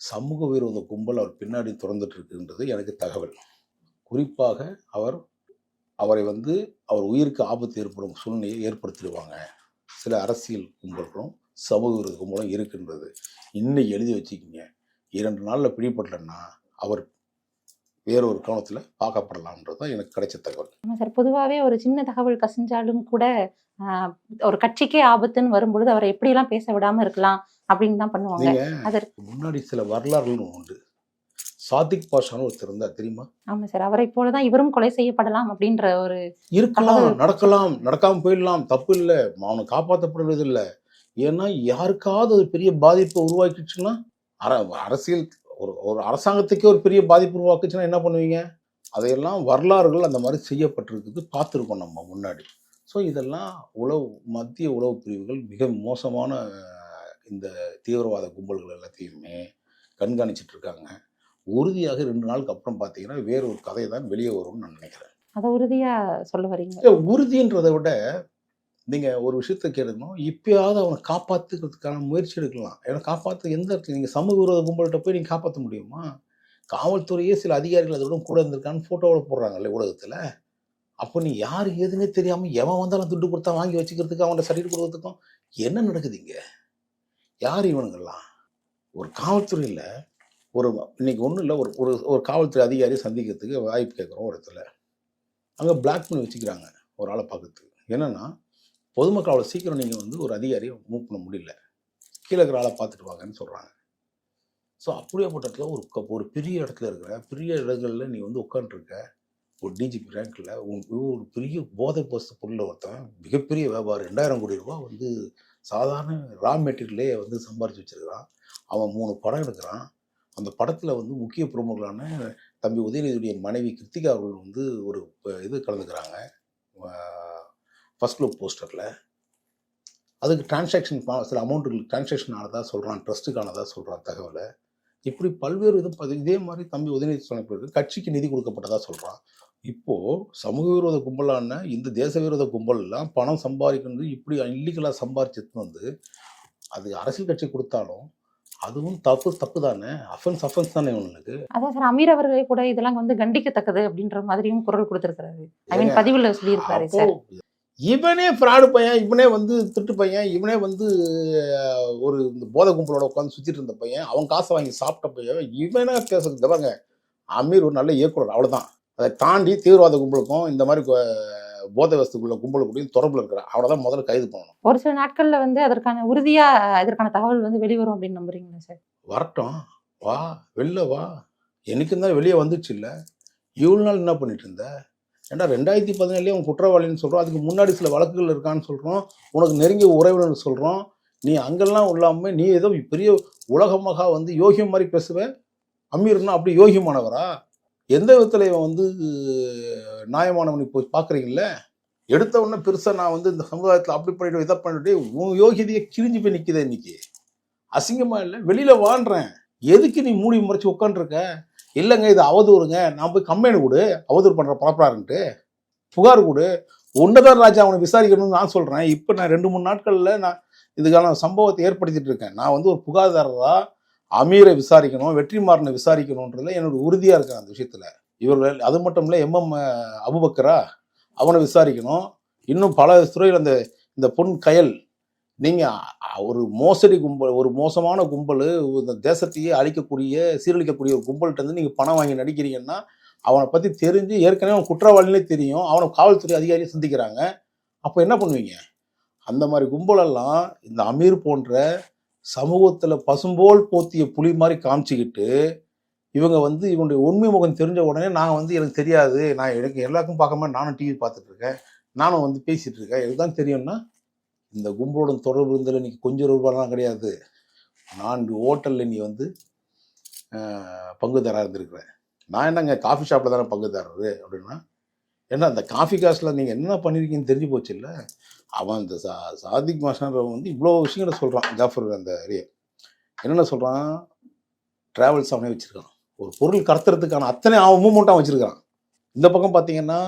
சமூக விரோத கும்பல் அவர் பின்னாடி திறந்துட்டு இருக்குன்றது எனக்கு தகவல். குறிப்பாக அவர் அவரை வந்து அவர் உயிருக்கு ஆபத்து ஏற்படும் சூழ்நிலையை ஏற்படுத்திடுவாங்க. சில அரசியல் கும்பல்களும் சமூக விரோத கும்பலும் இருக்குன்றது. இன்னைக்கு எழுதி வச்சுக்கிங்க. இரண்டு நாளில் பிடிபடலைன்னா அவர் வேறொரு கோணத்தில் பார்க்கப்படலாம்ன்றது தான் எனக்கு கிடைச்ச தகவல். ஆமா சார் பொதுவாகவே ஒரு சின்ன தகவல் கசிஞ்சாலும் கூட ஒரு கட்சிக்கே ஆபத்துன்னு வரும்பொழுது அவரை எப்படியெல்லாம் பேச விடாம இருக்கலாம் அப்படின்னு தான் பண்ணுவாங்க. அதற்கு முன்னாடி சில வரலாறுகளும் உண்டு. சாதிக் பாஷான்னு ஒருத்தர் இருந்தார் தெரியுமா? ஆமா சார் அவரை போலதான் இவரும் கொலை செய்யப்படலாம் அப்படின்ற ஒரு இருக்கலாம். நடக்கலாம் நடக்காம போயிடலாம் தப்பு இல்லை அவனை காப்பாற்றப்படுவது இல்லை. ஏன்னா யாருக்காவது ஒரு பெரிய பாதிப்பை உருவாக்கிடுச்சுன்னா அர அரசியல் ஒரு ஒரு அரசாங்கத்துக்கே ஒரு பெரிய பாதிப்பு உருவாக்குச்சுன்னா என்ன பண்ணுவீங்க? அதையெல்லாம் வரலாறுகள் அந்த மாதிரி செய்யப்பட்டிருக்குது பார்த்துருக்கோம் நம்ம முன்னாடி. ஸோ இதெல்லாம் உளவு மத்திய உளவு பிரிவுகள் மிக மோசமான இந்த தீவிரவாத கும்பல்கள் எல்லாத்தையுமே கண்காணிச்சிட்டு இருக்காங்க உறுதியாக ரெண்டு நாளுக்கு அப்புறம் பார்த்தீங்கன்னா வேற ஒரு கதை தான் வெளியே வரும்னு நான் நினைக்கிறேன். அதை உறுதியா சொல்ல வரீங்க உறுதின்றதை விட நீங்கள் ஒரு விஷயத்த கேட்கணும் இப்பயாவது அவனை காப்பாத்துக்கிறதுக்கான முயற்சி எடுக்கலாம். ஏன்னா காப்பாற்ற எந்த இடத்துல? நீங்கள் சமூக விரோத கும்பல்கிட்ட போய் நீங்கள் காப்பாற்ற முடியுமா? காவல்துறையே சில அதிகாரிகள் அதோட கூட இருந்திருக்கான்னு ஃபோட்டோவில் போடுறாங்கல்ல ஊடகத்தில். அப்போ நீ யார் ஏதுன்னே தெரியாமல் எவன் வந்தாலும் துட்டு கொடுத்தா வாங்கி வச்சுக்கிறதுக்கு அவனை சர்டிஃபிகேட் கொடுக்கறதுக்கும் என்ன நடக்குதுங்க யார் இவனுங்கெல்லாம்? ஒரு காவல்துறையில் ஒரு இன்னைக்கு ஒன்றும் இல்லை. ஒரு ஒரு ஒரு காவல்துறை அதிகாரியை சந்திக்கிறதுக்கு வாய்ப்பு கேட்குறோம் ஒரு இடத்துல. அங்கே பிளாக் பண்ணி வச்சுக்கிறாங்க ஒரு ஆளை பார்க்கறதுக்கு. என்னென்னா பொதுமக்கள் அவ்வளோ சீக்கிரம் நீங்கள் வந்து ஒரு அதிகாரியை மூவ் பண்ண முடியல. கீழே இருக்கிற ஆளை பார்த்துட்டு வாங்கன்னு சொல்கிறாங்க ஸோ அப்படியேப்பட்ட இடத்துல ஒரு ஒரு பெரிய இடத்துல இருக்கிற பெரிய இடங்களில் நீ வந்து உட்காந்துருக்க ஒரு டிஜிபி ரேங்கில் ஒரு பெரிய போதை போஸ்ட் பொருளில் ஒருத்தன் மிகப்பெரிய வியாபாரம் ரெண்டாயிரம் கோடி ரூபா வந்து சாதாரண ரா மெட்டீரியலே வந்து சம்பாரிச்சு வச்சிருக்கிறான். அவன் மூணு படம் எடுக்கிறான். அந்த படத்தில் வந்து முக்கிய பிரமுகர்களான தம்பி உதயநிதியுடைய மனைவி கிருத்திகா அவர்கள் வந்து ஒரு இது கலந்துக்கிறாங்க. ஃபர்ஸ்ட் லுக் போஸ்டரில் அதுக்கு டிரான்சாக்ஷன் சில அமௌண்ட்டுகள் டிரான்சாக்ஷன் ஆனதாக சொல்கிறான் ட்ரஸ்ட்டுக்கானதாக சொல்கிறான் தகவலை. இப்படி பல்வேறு இது பதி- இதே மாதிரி தம்பி உதயநிதி சொன்ன பிறகு கட்சிக்கு நிதி கொடுக்கப்பட்டதா சொல்றான். இப்போ சமூக விரோத கும்பலான இந்த தேச விரோத கும்பல் எல்லாம் பணம் சம்பாதிக்கிறது இப்படி இல்லீகலா சம்பாரிச்சது வந்து அது அரசியல் கட்சி கொடுத்தாலும் அதுவும் தப்பு தப்பு தானே? அஃபென்ஸ் அஃபென்ஸ் தானே இவனுக்கு? அதான் சார் அமீர் அவர்களே கூட இதெல்லாம் வந்து கண்டிக்கத்தக்கது அப்படின்ற மாதிரியும் குரல் கொடுத்திருக்கிறாரு. ஐ மீன் பதிவுல சொல்லியிருக்காரு சார். இவனே ஃப்ராடு பையன் இவனே வந்து திட்டு பையன் இவனே வந்து ஒரு இந்த போதை கும்பலோட உட்காந்து சுத்திட்டு இருந்த பையன் அவன் காசை வாங்கி சாப்பிட்ட பையன் இவனே பேசுறது பாருங்க அமீர் ஒரு நல்ல இயக்குனர் அவ்வளவுதான். அதை தாண்டி தீவிரவாத கும்பலுக்கும் இந்த மாதிரி போதை வஸ்துக்குள்ள கும்பலுக்குள்ளேயும் தொடர்புல இருக்கிறான் அவ்வளவுதான் முதல்ல கைது பண்ணணும். ஒரு சில நாட்கள்ல வந்து அதற்கான உறுதியா இதற்கான தகவல் வந்து வெளிவரும் அப்படின்னு நம்புறீங்களா சார்? வரட்டும். வா வெளில வா. எனக்கு தான் வெளியே வந்துச்சு இல்லை இவ்வளோ நாள் என்ன பண்ணிட்டு இருந்த? ஏன்னா ரெண்டாயிரத்தி பதினேழுலேயே அவன் குற்றவாளின்னு சொல்கிறோம் அதுக்கு முன்னாடி சில வழக்குகள் இருக்கான்னு சொல்கிறோம் உனக்கு நெருங்கிய உறவினர் சொல்கிறோம் நீ அங்கெல்லாம் இல்லாமல் நீ ஏதோ பெரிய உலகமாக வந்து யோகியம் மாதிரி பேசுவ அமீர்னா அப்படி யோகியமானவரா எந்த விதத்தில் இவன் வந்து நியாயமானவனை போய் பார்க்குறீங்கள எடுத்த உடனே பெருசாக நான் வந்து இந்த சமுதாயத்தில் அப்படி பண்ணிட்டு இதை பண்ணிட்டு உன் யோகியதையை கிழிஞ்சு போய் நிற்கிதே இன்னைக்கு. அசிங்கமாக இல்லை? வெளியில் வாழ்றேன் எதுக்கு நீ மூடி முறைச்சு உட்காந்துருக்க இல்லைங்க இது அவதூறுங்க. நான் போய் கம்ப்ளைண்ட் கொடு அவதூறு பண்ணுற பரப்புறாருன்ட்டு புகார் கொடு. உன்னதான் ராஜா அவனை விசாரிக்கணும்னு நான் சொல்கிறேன் இப்போ நான் ரெண்டு மூணு நாட்களில் நான் இதுக்கான சம்பவத்தை ஏற்படுத்திட்டு இருக்கேன். நான் வந்து ஒரு புகார்தாரராக அமீரை விசாரிக்கணும் வெற்றிமாறனை விசாரிக்கணுன்றதுல என்னோட உறுதியாக இருக்கேன் அந்த விஷயத்தில். இவர்கள் அது மட்டும் இல்லை எம்எம் அபுபக்கரா அவனை விசாரிக்கணும். இன்னும் பல துறையில் அந்த இந்த பொன் கயல் நீங்கள் ஒரு மோசடி கும்பல் ஒரு மோசமான கும்பல் இந்த தேசத்தையே அழிக்கக்கூடிய சீரழிக்கக்கூடிய ஒரு கும்பல்கிட்ட இருந்து நீங்கள் பணம் வாங்கி நடிக்கிறீங்கன்னா அவனை பற்றி தெரிஞ்சு ஏற்கனவே அவன் குற்றவாளினே தெரியும். அவனை காவல்துறை அதிகாரியை சந்திக்கிறாங்க. அப்போ என்ன பண்ணுவீங்க? அந்த மாதிரி கும்பலெல்லாம் இந்த அமீர் போன்ற சமூகத்தில் பசும்போல் போத்திய புலி மாதிரி காமிச்சிக்கிட்டு இவங்க வந்து இவனுடைய உண்மை முகம் தெரிஞ்ச உடனே நான் வந்து எனக்கு தெரியாது. நான் எனக்கு எல்லாருக்கும் பார்க்காம நானும் டிவி பார்த்துட்ருக்கேன் நானும் வந்து பேசிகிட்டு இருக்கேன். எனக்கு தெரியும்னா இந்த கும்பலோட தொடர்பு இருந்ததில் நீ கொஞ்சம் ரூபாய்லாம் கிடையாது. நான்கு ஹோட்டலில் நீ வந்து பங்குதாராக பங்குதாரா இருந்திருக்கிற. நான் என்னங்க காஃபி ஷாப்பில் தானே பங்குதாரரு அப்படின்னா ஏன்னா அந்த காஃபி காசில் நீங்கள் என்ன பண்ணியிருக்கீங்கன்னு தெரிஞ்சு போச்சு இல்லை? அவன் அந்த சா சாதிக் மாஷான்றவன் வந்து இவ்வளோ விஷயங்களை சொல்கிறான் ஜாஃபர் அந்த ஏரியா என்னென்ன சொல்கிறான் ட்ராவல்ஸ் அவனே வச்சுருக்கான். ஒரு பொருள் கடத்துறதுக்கான அத்தனை அவன் மூமெண்ட்டாக வச்சுருக்கான் இந்த பக்கம் பார்த்தீங்கன்னா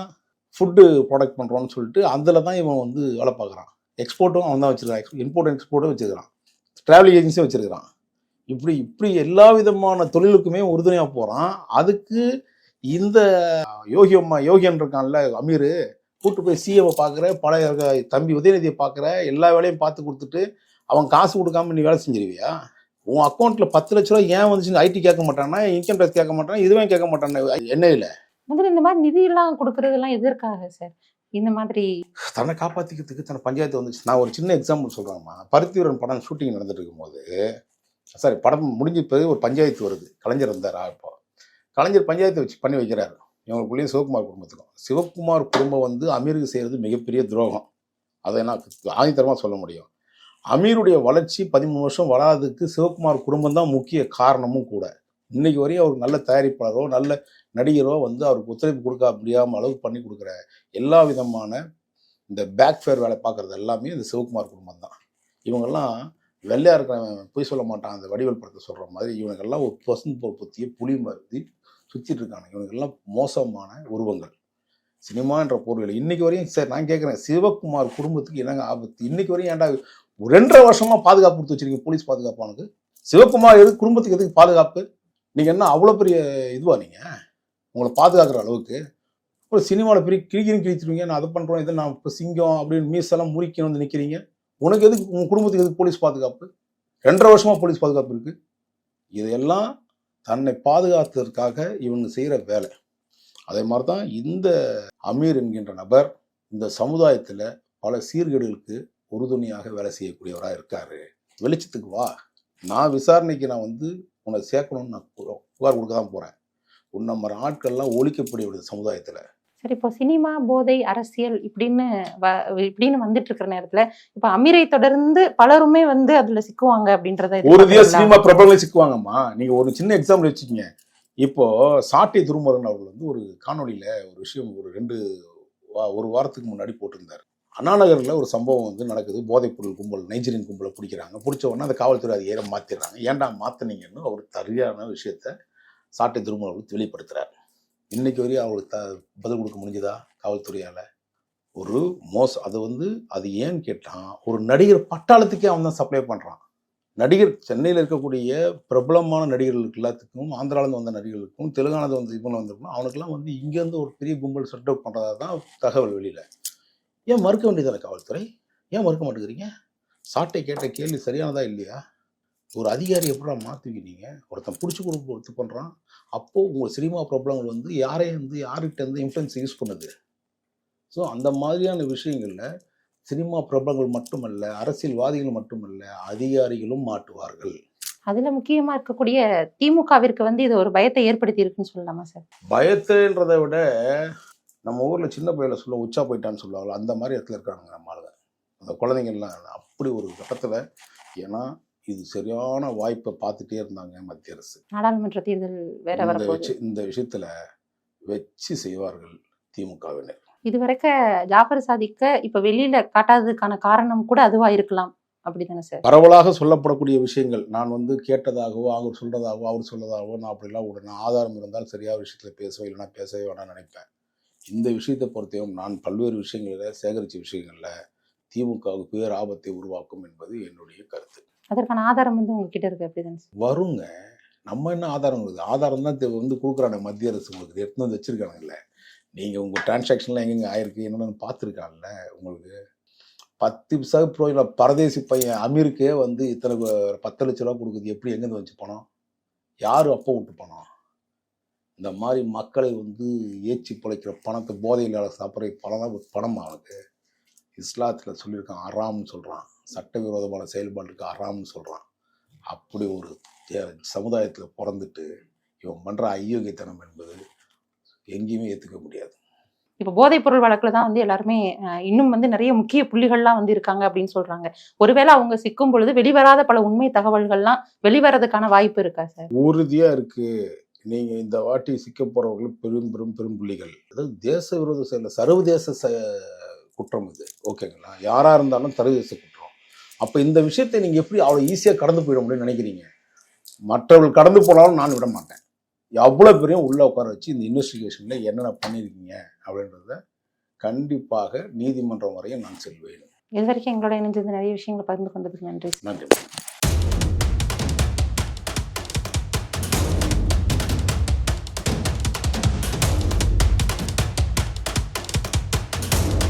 ஃபுட்டு ப்ராடக்ட் பண்ணுறோன்னு சொல்லிட்டு அதில் தான் இவன் வந்து வேலை பார்க்குறான். எக்ஸ்போர்ட்டும் அவன் தான் வச்சுருக்கான். இம்போர்ட் எக்ஸ்போர்ட்டும் வச்சுருக்கான் ட்ராவல் ஏஜென்சியும் வச்சுருக்கான் இப்படி இப்படி எல்லா விதமான தொழிலுக்குமே உறுதுணையாக போகிறான் அதுக்கு இந்த யோகி அம்மா யோகியன் இருக்கான்ல அமீர் கூட்டு போய் சிஎம்ஐ பார்க்குற பழைய தம்பி உதயநிதியை பார்க்குற எல்லா வேலையும் பார்த்து கொடுத்துட்டு அவன் காசு கொடுக்காம நீ வேலை செஞ்சிருவியா? உன் அக்கௌண்ட்டில் பத்து லட்ச ரூபா ஏன் வந்துச்சுன்னு ஐடி கேட்க மாட்டானா? இன்கம் டேக்ஸ் கேட்க மாட்டானா? இதுவே கேட்க மாட்டானா? எண்ணெயில். முதல்ல இந்த மாதிரி நிதி எல்லாம் கொடுக்கறதெல்லாம் எதற்காக சார் இந்த மாதிரி தன்னை காப்பாற்றிக்கிறதுக்கு தன்னை பஞ்சாயத்து வந்துச்சு. நான் ஒரு சின்ன எக்ஸாம்பிள் சொல்கிறேம்மா பருத்திவரன் படம் ஷூட்டிங் நடந்துட்டு இருக்கும்போது சாரி படம் முடிஞ்ச பிறகு ஒரு பஞ்சாயத்து வருது. கலைஞர் இருந்தார் இப்போ? கலைஞர் பஞ்சாயத்தை வச்சு பண்ணி வைக்கிறார். இவங்களுக்குள்ளேயும் சிவகுமார் குடும்பத்துக்கும். சிவகுமார் குடும்பம் வந்து அமீருக்கு செய்கிறது மிகப்பெரிய துரோகம். அதை நான் ஆணித்தரமாக சொல்ல முடியும். அமீருடைய வளர்ச்சி பதிமூணு வருஷம் வராததுக்கு சிவகுமார் குடும்பம் தான் முக்கிய காரணமும் கூட. இன்னைக்கு வரையும் அவர் நல்ல தயாரிப்பாளரோ நல்ல நடிகரோ வந்து அவருக்கு ஒத்துழைப்பு கொடுக்க முடியாமல் அளவுக்கு பண்ணி கொடுக்குற எல்லா விதமான இந்த பேக் ஃபேர் வேலை பார்க்குறது எல்லாமே இந்த சிவகுமார் குடும்பம் தான். இவங்கெல்லாம் வெள்ளையா இருக்கிறவன் பொய் சொல்ல மாட்டான் அந்த வடிவல் படத்தை சொல்கிற மாதிரி இவனுக்கெல்லாம் ஒரு பசுந்து போல் புத்திய புலி மாதிரி சுற்றிட்டு இருக்காங்க இவனுக்கெல்லாம் மோசமான உருவங்கள். சினிமான்ற பொருள் இன்னைக்கு வரையும் சார் நான் கேட்குறேன் சிவகுமார் குடும்பத்துக்கு என்னங்க ஆபத்து? இன்னைக்கு வரையும் ஏன்டா ரெண்டரை வருஷமா பாதுகாப்பு கொடுத்து வச்சிருக்கீங்க போலீஸ் பாதுகாப்பு சிவகுமார் எதுக்கு குடும்பத்துக்கு எதுக்கு பாதுகாப்பு? நீங்கள் என்ன அவ்வளோ பெரிய இதுவா நீங்கள் உங்களை பாதுகாக்கிற அளவுக்கு. ஒரு சினிமாவில் பெரிய கிழிக்கிறீங்க கிழிச்சிருவீங்க. நான் அதை பண்ணுறோம் இதை நான் இப்போ சிங்கம் அப்படின்னு மீசெல்லாம் முறிக்கணும் வந்து நிற்கிறீங்க உனக்கு எதுக்கு உங்கள் குடும்பத்துக்கு எதுக்கு போலீஸ் பாதுகாப்பு? ரெண்டரை வருஷமாக போலீஸ் பாதுகாப்பு இருக்குது இதையெல்லாம் தன்னை பாதுகாத்ததற்காக இவங்க செய்கிற வேலை. அதே மாதிரி தான் இந்த அமீர் என்கின்ற நபர் இந்த சமுதாயத்தில் பல சீர்கேடுகளுக்கு உறுதுணையாக வேலை செய்யக்கூடியவராக இருக்காரு. வெளிச்சத்துக்கு வா. நான் விசாரணைக்கு நான் வந்து உன்னை சேர்க்கணும்னு நான் புகார் கொடுக்க தான் போகிறேன் உன்ன மாதிரி ஆட்கள்லாம் ஒழிக்கக்கூடிய சமுதாயத்தில். சரி இப்போ சினிமா போதை அரசியல் இப்படின்னு வ- இப்படின்னு வந்துட்டு இருக்கிற நேரத்துல இப்ப அமீரை தொடர்ந்து பலருமே வந்து அதுல சிக்குவாங்க அப்படின்றத உறுதியா? சினிமா பிரபலங்களை சிக்குவாங்கம்மா. நீங்க ஒரு சின்ன எக்ஸாம்பிள் வச்சுக்கோங்க. இப்போ சாட்டி திருமுருகன் அவர்கள் வந்து ஒரு காணொளியில ஒரு விஷயம் ஒரு ரெண்டு ஒரு வாரத்துக்கு முன்னாடி போட்டிருந்தார். அண்ணாநகரில் ஒரு சம்பவம் வந்து நடக்குது. போதைப்பொருள் கும்பல் நைஜீரியன் கும்பலை பிடிக்கிறாங்க. பிடிச்ச உடனே அந்த காவல்துறை அதிகாரி மாற்றிடுறாங்க ஏன்டா மாற்றினீங்கன்னு அவர் சரியான விஷயத்த சாட்டை திருமணம் வெளிப்படுத்துகிறார் இன்னைக்கு வரையும் அவருக்கு த பதில் கொடுக்க முடிஞ்சதா காவல்துறையால்? ஒரு மோசம் அது வந்து அது ஏன்னு கேட்டான் ஒரு நடிகர் பட்டாளத்துக்கே அவன் தான் சப்ளை பண்ணுறான் நடிகர் சென்னையில் இருக்கக்கூடிய பிரபலமான நடிகர்களுக்கு எல்லாத்துக்கும் ஆந்திராவிலேருந்து வந்த நடிகர்களுக்கும் தெலுங்கானது வந்து இவங்க வந்திருக்கணும் அவனுக்கெல்லாம் வந்து இங்கேருந்து ஒரு பெரிய கும்பல் செட் அவுட் பண்ணுறதா தான் தகவல் வெளியில். ஏன் மறுக்க வேண்டியதானே காவல்துறை? ஏன் மறுக்க மாட்டேங்கிறீங்க? சாட்டை கேட்ட கேள்வி சரியானதா இல்லையா? ஒரு அதிகாரி எப்படா மாற்றுவீங்க நீங்கள் ஒருத்தன் பிடிச்சி கொடுக்க ஒருத்து பண்ணுறான் அப்போது உங்கள் சினிமா ப்ராப்ளங்கள் வந்து யாரையும் வந்து யார்கிட்ட இருந்து இன்ஃப்ளூயன்ஸ் யூஸ் பண்ணுது? ஸோ அந்த மாதிரியான விஷயங்களில் சினிமா பிரபலங்கள் மட்டுமல்ல அரசியல்வாதிகள் மட்டுமல்ல அதிகாரிகளும் மாட்டுவார்கள். அதுல முக்கியமா இருக்கக்கூடிய திமுகவிற்கு வந்து இது ஒரு பயத்தை ஏற்படுத்தி இருக்குன்னு சொல்லலாமா சார்? பயத்தைன்றதை விட நம்ம ஊரில் சின்ன பையில சொல்ல உச்சா போயிட்டான்னு சொல்லுவாங்களோ அந்த மாதிரி இடத்துல இருக்காங்க நம்ம ஆளுங்க. அந்த குழந்தைங்கள்லாம் அப்படி ஒரு கட்டத்தில் ஏன்னா இது சரியான வாய்ப்பை பார்த்துட்டே இருந்தாங்க மத்திய அரசு. நாடாளுமன்ற தேர்தல் வேற வச்சு இந்த விஷயத்துல வச்சு செய்வார்கள் திமுகவினர். இதுவரைக்க ஜாஃபர் சாதிக்க இப்ப வெளியில காட்டாததுக்கான காரணம் கூட அதுவா இருக்கலாம். அப்படிதானே சார்? பரவலாக சொல்லப்படக்கூடிய விஷயங்கள். நான் வந்து கேட்டதாகவோ அவர் சொல்றதாகவோ அவர் சொல்லதாகவோ நான் அப்படிலாம் உடனே ஆதாரம் இருந்தால் சரியாக விஷயத்துல பேசவே இல்லைன்னா பேசவே வேணாம்னு நினைப்பேன். இந்த விஷயத்தை பொறுத்தையும் நான் பல்வேறு விஷயங்களில் சேகரித்த விஷயங்களில் திமுகவுக்கு பேர் ஆபத்தை உருவாக்கும் என்பது என்னுடைய கருத்து. அதற்கான ஆதாரம் வந்து உங்ககிட்ட இருக்கு அப்படிதானே வருங்க. நம்ம என்ன ஆதாரம் இருக்குது ஆதாரம் தான் வந்து கொடுக்குறாங்க. மத்திய அரசு உங்களுக்கு எடுத்து வந்து வச்சிருக்காங்கல்ல. நீங்கள் உங்கள் டிரான்சாக்ஷன்லாம் எங்கெங்க ஆயிருக்கு? என்னென்னு பார்த்துருக்காங்கல்ல உங்களுக்கு? பத்து பிசா ப்ரோயில் பரதேசி பையன் அமீருக்கே வந்து இத்தனை பத்து லட்ச ரூபா கொடுக்குது. எப்படி எங்கேருந்து வச்சு பணம்? யார் அப்போ விட்டு பணம்? இந்த மாதிரி மக்களை வந்து ஏச்சி பிழைக்கிற பணத்தை போதையில்லாத சாப்பிட்ற பணம் தான் பணம் அவனுக்கு இஸ்லாத்தில் சொல்லியிருக்கான் அறாம்னு சொல்கிறான் சட்டவிரோதமான செயல்பாட்டுக்கு அறாம்னு சொல்கிறான் அப்படி ஒரு சமுதாயத்தில் பிறந்துட்டு இவன் பண்ணுற ஐயோக்கியத்தனம் என்பது எங்கேயுமே ஏற்றுக்க முடியாது. இப்ப போதைப் பொருள் வழக்குல தான் வந்து எல்லாருமே இன்னும் வந்து நிறைய முக்கிய புள்ளிகள்லாம் வந்து இருக்காங்க அப்படின்னு சொல்றாங்க. ஒருவேளை அவங்க சிக்கும் பொழுது வெளிவராத பல உண்மை தகவல்கள்லாம் வெளிவரதுக்கான வாய்ப்பு இருக்கா சார்? உறுதியாக இருக்குது நீங்கள் இந்த வாட்டி சிக்க போகிறவர்கள் பெரும் பெரும் பெரும் புள்ளிகள் அதாவது தேச விரோத செயல் சர்வதேச ச குற்றம் இது. ஓகேங்களா? யாராக இருந்தாலும் சர்வதேச குற்றம். அப்போ இந்த விஷயத்தை நீங்கள் எப்படி அவ்வளோ ஈஸியாக கடந்து போயிட முடியும்னு நினைக்கிறீங்க? மற்றவர்கள் கடந்து போனாலும் நான் விட மாட்டேன். எவ்வளோ பேரையும் உள்ளே உட்கார வச்சு இந்த இன்வெஸ்டிகேஷனில் என்னென்ன பண்ணியிருக்கீங்க அப்படின்றத கண்டிப்பாக நீதிமன்றம் வரையும் நான் செல்வேன். இது வரைக்கும் எங்களோட இணைஞ்சது நிறைய விஷயங்களை பகிர்ந்து கொண்டதுக்கு நன்றி. நன்றி.